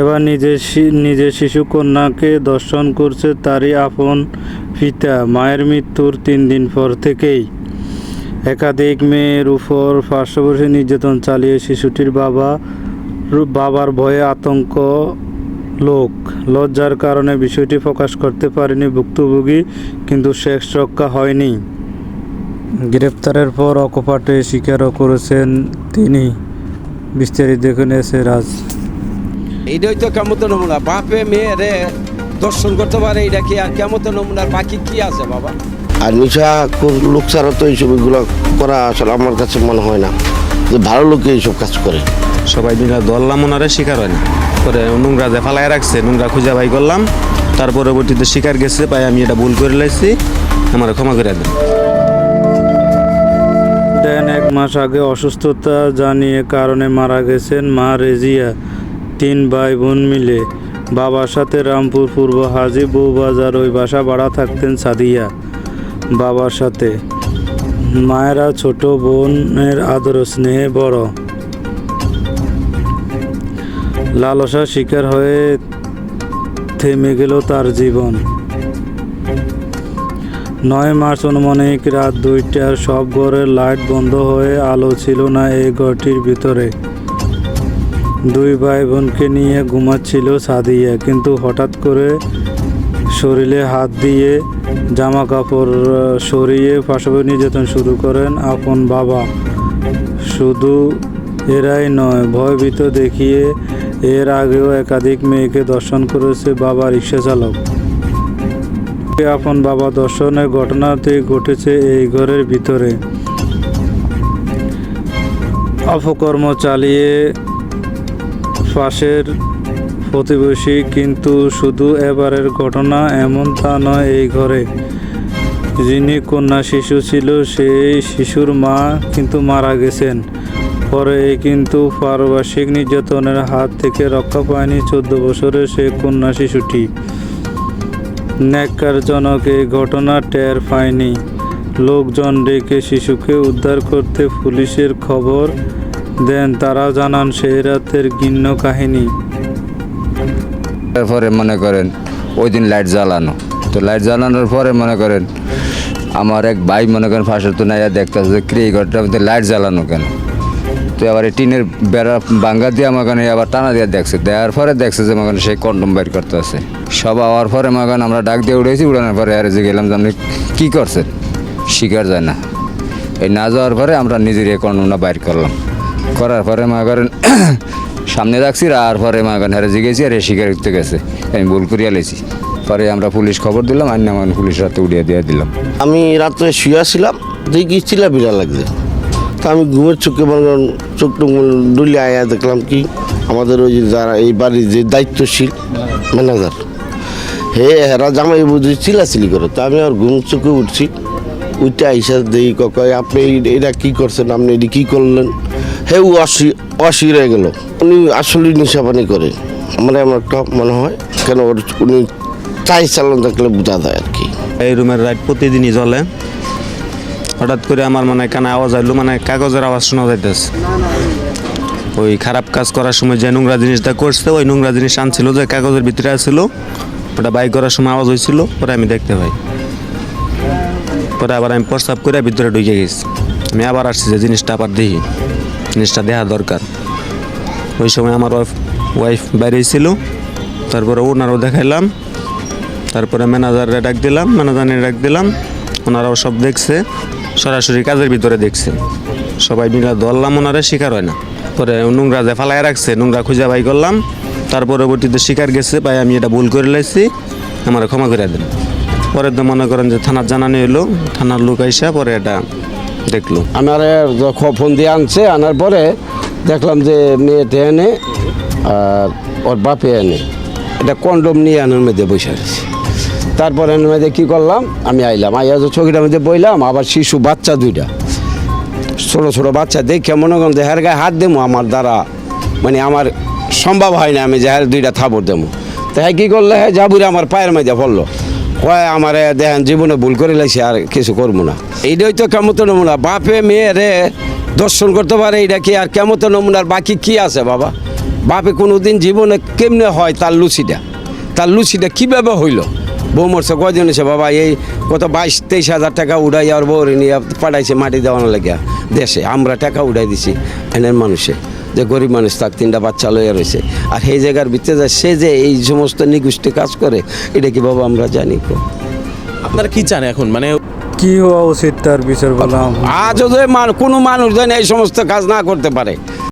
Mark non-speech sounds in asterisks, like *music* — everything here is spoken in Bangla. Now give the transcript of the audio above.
এবার নিজের নিজের শিশু কন্যাকে দর্শন করছে তারই আপন পিতা। মায়ের মৃত্যুর তিন দিন পর থেকেই একাধিক মেয়ের উপর পার্শ্ববর্তী নির্যাতন চালিয়ে শিশুটির বাবা বাবার ভয়ে আতঙ্ক লোক। লজ্জার কারণে বিষয়টি প্রকাশ করতে পারেনি ভুক্তভোগী, কিন্তু শেষ রক্ষা হয়নি। গ্রেপ্তারের পর অকপাটে স্বীকারও করেছেন তিনি। বিস্তারিত দেখুন নিয়েছে রাজ। এইটাই তো কেমত নমুনা? বাপে মেয়ে রে দর্শন করতে পারে এটা কি আর কেমত নমুনার বাকি কি আছে বাবা? আর নিশা খুব- লোক ছাড়া তো এইসব এগুলো করা আসলে আমার কাছে মনে হয় না যে ভালো লোকে এইসব কাজ করে। সবাই মিলে ধরলাম ওনারে শিকার হয় না। পরে নোংরা যে ফালাই রাখছে নোংরা খুঁজে বাই করলাম। তার পরবর্তীতে শিকার গেছে পাই আমি এটা ভুল করে লাইছি। আমার ক্ষমা করে দেন। দেন এক মাস আগে অসুস্থতা জানিয়ে কারণে মারা গেছেন মা রেজিয়া। তিন ভাই বোন মিলে বাবার সাথে রামপুর পূর্ব হাজি বউবাজার ওই বাসা ভাড়া থাকতেন সাদিয়া। বাবার সাথে। মায়েরা ছোট বোনের আদর স্নেহে বড়। লালসা শিকার হয়ে থেমে গেল তার জীবন। নয় মার্চ অনুমানিক রাত দুইটার সব ঘরের লাইট বন্ধ হয়ে আলো ছিল না এই ঘরটির ভিতরে। দুই ভাই বোনকে নিয়ে ঘুমাচ্ছিল সাদিয়া, কিন্তু হঠাৎ করে শরীরে হাত দিয়ে জামা কাপড় সরিয়ে পাশাপাশি নির্যাতন শুরু করেন আপন বাবা। শুধু এরাই নয়, ভয়ভীত দেখিয়ে এর আগেও একাধিক মেয়েকে দর্শন করেছে বাবা রিক্সা চালক। আপন বাবা দর্শনের ঘটনাতে ঘটেছে এই ঘরের ভিতরে। অপকর্ম চালিয়ে পাশের প্রতিবেশী কিন্তু শুধু এবারের ঘটনা এমন তা নয় এই ঘরে। যিনি কন্যা শিশু ছিল, সেই শিশুর মা কিন্তু মারা গেছেন। পরে কিন্তু পারিপার্শ্বিক নির্যাতনের হাত থেকে রক্ষা পায়নি চোদ্দ বছরের সেই কন্যা শিশুটি। ন্যাক্কারজনক এই ঘটনা টের পায়নি। লোকজন ডেকে শিশুকে উদ্ধার করতে পুলিশের খবর দেন তারা জানান সেই রাতের ঘিন্ন কাহিনী। তারপরে মনে করেন, ওই দিন লাইট জ্বালানো। তো লাইট জ্বালানোর পরে মনে করেন, আমার এক ভাই মনে করেন, ফাঁসের তো নাইয়া দেখতেছে যে ক্রিয়ে ঘরটার মধ্যে লাইট জ্বালানো কেন? তো এবার এই টিনের বেড়া বাঙ্গা দিয়ে আমার কানে আবার টানা দিয়ে দেখছে। দেওয়ার পরে দেখছে যে আমার সেই কন্ডম বাইর করতে আছে সব আওয়ার পরে আমার আমরা ডাক দিয়ে উঠেছি উড়ানোর পরে আর যে গেলাম যে আপনি কী করছেন? শিকার যায় না। এই না যাওয়ার পরে আমরা নিজের এই কন্ডমটা বাইর করলাম। করার পরে মনে করেন, *coughs* সামনে রাখছি আর পরে মনে করেন হারে জিগেছি আর শিকার করতে গেছে। আমি ভুল করিয়া লেছি। পরে আমরা পুলিশ খবর দিলাম আর আমার পুলিশ রাতে উড়িয়ে দিয়ে দিলাম। আমি রাত্রে শুয়েছিলাম দেখি চিলা বিড়া লাগছে। তা আমি ঘুমের চোখে মনে করেন, চোখ টোক ডুলে আয়া দেখলাম কি, আমাদের ওই যারা এই বাড়ির যে দায়িত্বশীল ম্যানেজার, হে, হেরা জামাই বুঝি চিলাচিলি করে। তা আমি আর ঘুম চোখে উঠছি উঠতে আইসা দেই কয় আপনি এটা কী করছেন, আপনি এটি কী করলেন? হে ও অসি অসির হয়ে গেল। উনি আসলে নেশাপানি করে। মানে আমার একটা মনে হয়, কেন ওর উনি চাই চালান থাকলে বোঝা যায় আর কি। এই রুমের লাইট প্রতিদিনই জ্বলে। হঠাৎ করে আমার মানে কানে আওয়াজ আইলো মানে কাগজের আওয়াজ শোনা যাইতেছে। ওই খারাপ কাজ করার সময় যে নোংরা জিনিসটা করছে, ওই নোংরা জিনিস আনছিল যে কাগজের ভিতরে আছিল। ওটা বাইক করার সময় আওয়াজ হয়েছিল পরে আমি দেখতে পাই। পরে আবার আমি প্রস্তাব করে ভিতরে ঢুকে গেছি। আমি আবার আসছি যে জিনিসটা আবার দেখি। জিনিসটা দেখা দরকার। ওই সময় আমার ওয়াইফ ওয়াইফ বাইরে ছিল তারপরে ওনারও দেখাইলাম, তারপরে ম্যানেজারে ডাক দিলাম ম্যানেজারে ডাক দিলাম, ওনারাও সব দেখছে, সরাসরি কাজের ভিতরে দেখছে। সবাই মিলে ধরলাম ওনারা শিকার হয় না। পরে নোংরা যে ফালাই রাখছে, নোংরা খুঁজে বাই করলাম, তার পরবর্তীতে শিকার গেছে, ভাই আমি এটা ভুল করে লাইছি, আমার ক্ষমা করে দেন। পরে তো মনে করেন যে থানার জানানি হলো থানার লোক আইসা পরে এটা দেখল। আমার যখন ফোন দিয়ে আনছে, আনার পরে দেখলাম যে মেয়েতে এনে আর ওর বাপে এনে। এটা কন্ডম নিয়ে আনার মধ্যে বসে আছে। তারপরে এর মধ্যে কী করলাম? আমি আইলাম, আইয়া যে চৌকিটার মধ্যে বইলাম, আবার শিশু, বাচ্চা দুইটা। ছোটো ছোটো বাচ্চা দেখে মনে করেন যে হ্যার গায়ে হাত দেবো, আমার দ্বারা মানে আমার সম্ভব হয় না, আমি যে হ্যার দুইটা থাপড় দেবো। তো হ্যাঁ কী করলে? হ্যাঁ জাবুরে আমার পায়ের মধ্যে পড়ল। কয়, আমার দেখেন, জীবনে ভুল করে লাইছে, আর কিছু করব না। এইটাই তো কেমত নমুনা। বাপে মেয়ে রে দর্শন করতে পারে, এইটা কি আর কেমত নমুনার বাকি কি আছে, বাবা? বাপে কোনো দিন জীবনে কেমনে হয় তার লুচিটা? তার লুচিটা কীভাবে হইল? বউ মরছে, কয়জন এসে বাবা, এই কত বাইশ, তেইশ হাজার টাকা উড়াই আর বউরে নিয়ে পাঠাইছে মাটি দেওয়ানো লাগিয়া। দেশে আমরা টাকা উড়াই দিছি, এনের মানুষে। যে গরিব মানুষ তার তিনটা বাচ্চা লইয়া রয়েছে আর সেই জায়গার ভিতরে যায় সে যে এই সমস্ত নিগুষ্টি কাজ করে এটা কি বাবা আমরা জানি কো? আপনারা কি চান এখন? মানে কি হওয়া উচিত তার বিচার বললাম আজও যে মান- কোনো মানুষ যেন এই সমস্ত কাজ না করতে পারে।